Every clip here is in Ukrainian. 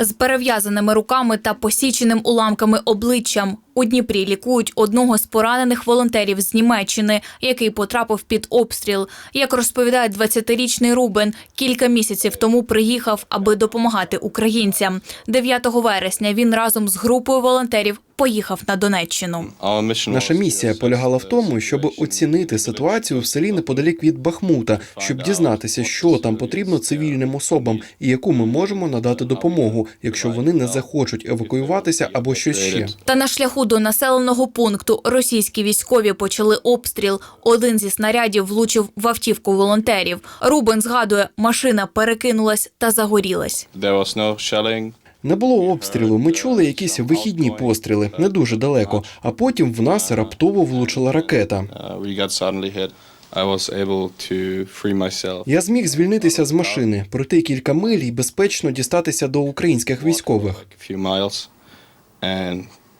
з перев'язаними руками та посіченим уламками обличчям. У Дніпрі лікують одного з поранених волонтерів з Німеччини, який потрапив під обстріл. Як розповідає 20-річний Рубен, кілька місяців тому приїхав, аби допомагати українцям. 9 вересня він разом з групою волонтерів поїхав на Донеччину. Наша місія полягала в тому, щоб оцінити ситуацію в селі неподалік від Бахмута, щоб дізнатися, що там потрібно цивільним особам і яку ми можемо надати допомогу, якщо вони не захочуть евакуюватися або щось ще. Та на шляху до населеного пункту російські військові почали обстріл. Один зі снарядів влучив в автівку волонтерів. Рубен згадує, машина перекинулась та загорілась. Не було обстрілу. Ми чули якісь вихідні постріли, не дуже далеко. А потім в нас раптово влучила ракета. Uh. Я зміг звільнитися з машини, пройти кілька миль і безпечно дістатися до українських військових.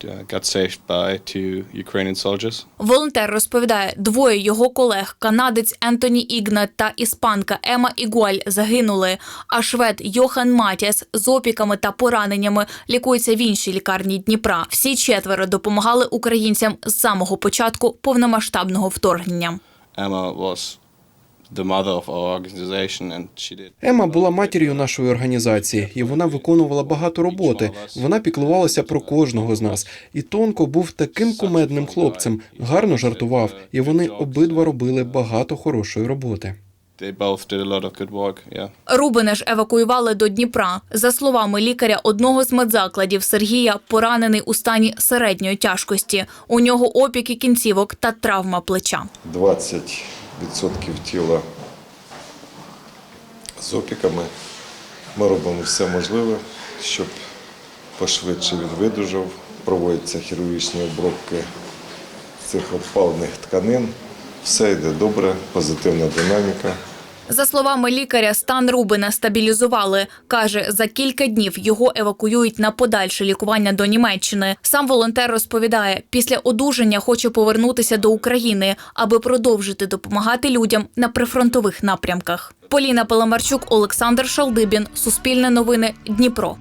Uh, got saved by two Ukrainian soldiers. Волонтер розповідає, двоє його колег, канадець Ентоні Ігнат та іспанка Ема Ігуаль загинули. А швед Йохан Матіас з опіками та пораненнями лікується в іншій лікарні Дніпра. Всі четверо допомагали українцям з самого початку повномасштабного вторгнення. Emma was Ема була матір'ю нашої організації, і вона виконувала багато роботи. Вона піклувалася про кожного з нас. І Тонко був таким кумедним хлопцем, гарно жартував, і вони обидва робили багато хорошої роботи. Рубина ж евакуювали до Дніпра. За словами лікаря одного з медзакладів Сергія, поранений у стані середньої тяжкості. У нього опіки кінцівок та травма плеча. 20% тіла з опіками. Ми робимо все можливе, щоб пошвидше він видужав. Проводяться хірургічні обробки цих обпалених тканин. Все йде добре, позитивна динаміка. За словами лікаря, стан Рубина стабілізували. Каже, за кілька днів його евакуюють на подальше лікування до Німеччини. Сам волонтер розповідає, після одужання хоче повернутися до України, аби продовжити допомагати людям на прифронтових напрямках. Поліна Паламарчук, Олександр Шалдибін, Суспільне новини, Дніпро.